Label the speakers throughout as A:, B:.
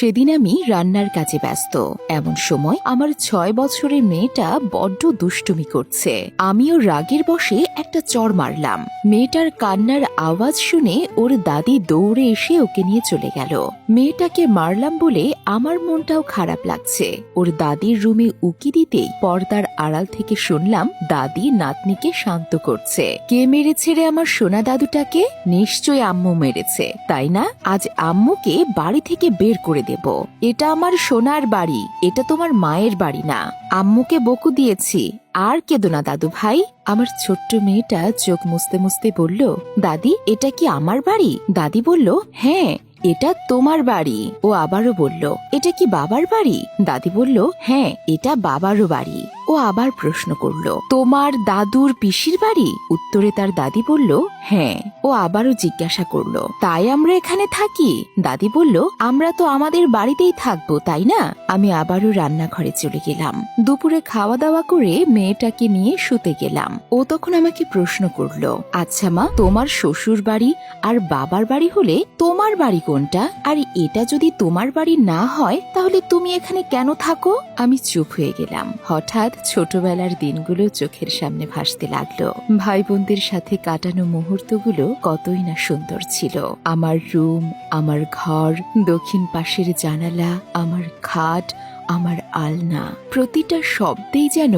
A: সেদিন আমি রান্নার কাজে ব্যস্ত। এমন সময় আমার ছয় বছরের মেয়েটা বড্ড দুষ্টুমি করছে। আমিও রাগের বসে একটা চড় মারলাম। মেয়েটার কান্নার আওয়াজ শুনে ওর দাদি দৌড়ে এসে ওকে নিয়ে চলে গেল। মেয়েটাকে মারলাম বলে আমার মনটাও খারাপ লাগছে। ওর দাদির রুমে উকি দিতেই পর্দার আড়াল থেকে শুনলাম দাদি নাতনিকে শান্ত করছে। কে মেরেছে রে আমার সোনা দাদুটাকে? নিশ্চয় আম্মু মেরেছে। তাই না? আজ আম্মুকে বাড়ি থেকে বের করে দেব। এটা আমার সোনার বাড়ি, এটা তোমার মায়ের বাড়ি না। আম্মুকে বকু দিয়েছি। আর কেদো না দাদু ভাই। আমার ছোট্ট মেয়েটা চোখ মুছতে মুছতে বলল, দাদি, এটা কি আমার বাড়ি? দাদি বলল হ্যাঁ এটা তোমার বাড়ি। ও আবারও বলল, এটা কি বাবার বাড়ি? দাদি বলল হ্যাঁ এটা বাবারও বাড়ি। ও আবার প্রশ্ন করল, তোমার দাদুর পিসির বাড়ি? উত্তরে তার দাদি বলল হ্যাঁ। ও আবারও জিজ্ঞাসা করল, তাই আমরা এখানে থাকি? দাদি বলল, আমরা তো আমাদের বাড়িতেই থাকব, তাই না? আমি আবারও রান্নাঘরে চলে গেলাম। দুপুরে খাওয়া দাওয়া করে মেয়েটাকে নিয়ে শুতে গেলাম। ও তখন আমাকে প্রশ্ন করল আচ্ছা মা, তোমার শ্বশুর বাড়ি আর বাবার বাড়ি হলে তোমার বাড়ি কোনটা? আর এটা যদি তোমার বাড়ি না হয়, তাহলে তুমি এখানে কেন থাকো? আমি চুপ হয়ে গেলাম। হঠাৎ ছোটবেলার দিনগুলো চোখের সামনে ভাসতে লাগল। ভাই বোনদের সাথে কাটানো মুহূর্তগুলো কতই না সুন্দর ছিল। আমার রুম, আমার ঘর, দক্ষিণ পাশের জানালা, আমার খাট, আমার আলনা, প্রতিটা শব্দেই যেন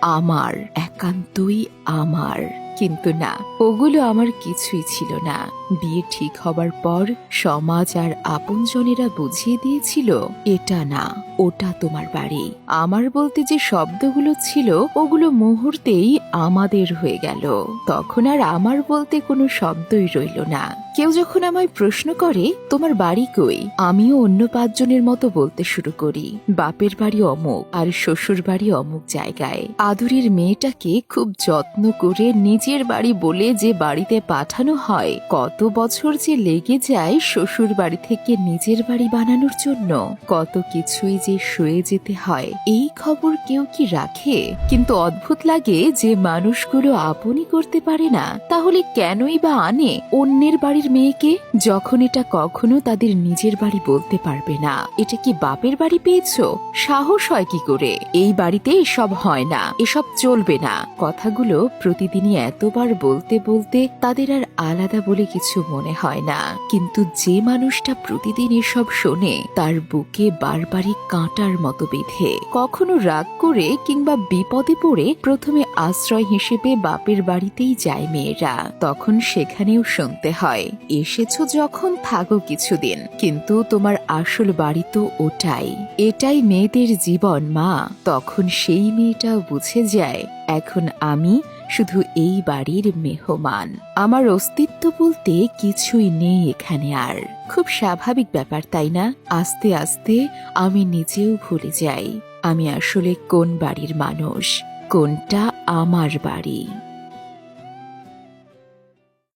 A: আমার, একান্তই আমার। কিন্তু না, ওগুলো আমার কিছুই ছিল না। বিয়ে ঠিক হবার পর সমাজ আর আপনজনেরা বুঝিয়ে দিয়েছিল, এটা না। ওটা তোমার বাড়ি। আমার বলতে যে শব্দগুলো ছিল, ওগুলো মুহূর্তেই আমাদের হয়ে গেল। তখন আর আমার বলতে কোনো শব্দই রইল না। কেউ যখন আমায় প্রশ্ন করে, তোমার বাড়ি কই? আমিও অন্য পাঁচজনের মতো বলতে শুরু করি। বাপের বাড়ি অমুক, আর শ্বশুর বাড়ি অমুক জায়গায়। আদুরের মেয়েটাকে খুব যত্ন করে নিজের বাড়ি বলে যে বাড়িতে পাঠানো হয়, কত বছর যে লেগে যায় শ্বশুর বাড়ি থেকে নিজের বাড়ি বানানোর জন্য। কত কিছুই যে সয়ে যেতে হয়। এই খবর কেউ কি রাখে? কিন্তু অদ্ভুত লাগে যে মানুষগুলো আপনই করতে পারে না। তাহলে কেনই বা আনে অন্যের বাড়ির মেয়েকে? যখন এটা কখনো তাদের নিজের বাড়ি বলতে পারবে না। এটা কি বাপের বাড়ি পেয়েছ? সাহস হয় কি করে? এই বাড়িতে এসব হয় না। এসব চলবে না। কথাগুলো প্রতিদিনই এতবার বলতে বলতে তাদের আর আলাদা বলে কিছু মনে হয় না। কিন্তু যে মানুষটা প্রতিদিন এসব শোনে, তার বুকে বারবারই কাঁটার মতো বেঁধে, কখনো রাগ করে কিংবা বিপদে পড়ে প্রথমে আশ্রয় হিসেবে বাপের বাড়িতেই যায় মেয়েরা। তখন সেখানেও শুনতে হয়, এসেছ যখন, থাকো কিছুদিন, কিন্তু তোমার আসল বাড়ি তো ওটাই। এটাই মেয়েদের জীবন, মা। তখন সেই মেয়েটাও বুঝে যায়, এখন আমি শুধু এই বাড়ির মেহমান। আমার অস্তিত্ব বলতে কিছুই নেই এখানে আর। খুব স্বাভাবিক ব্যাপার, তাই না? আস্তে আস্তে আমি নিজেও ভুলে যাই। আমি আসলে কোন বাড়ির মানুষ? কোনটা আমার বাড়ি?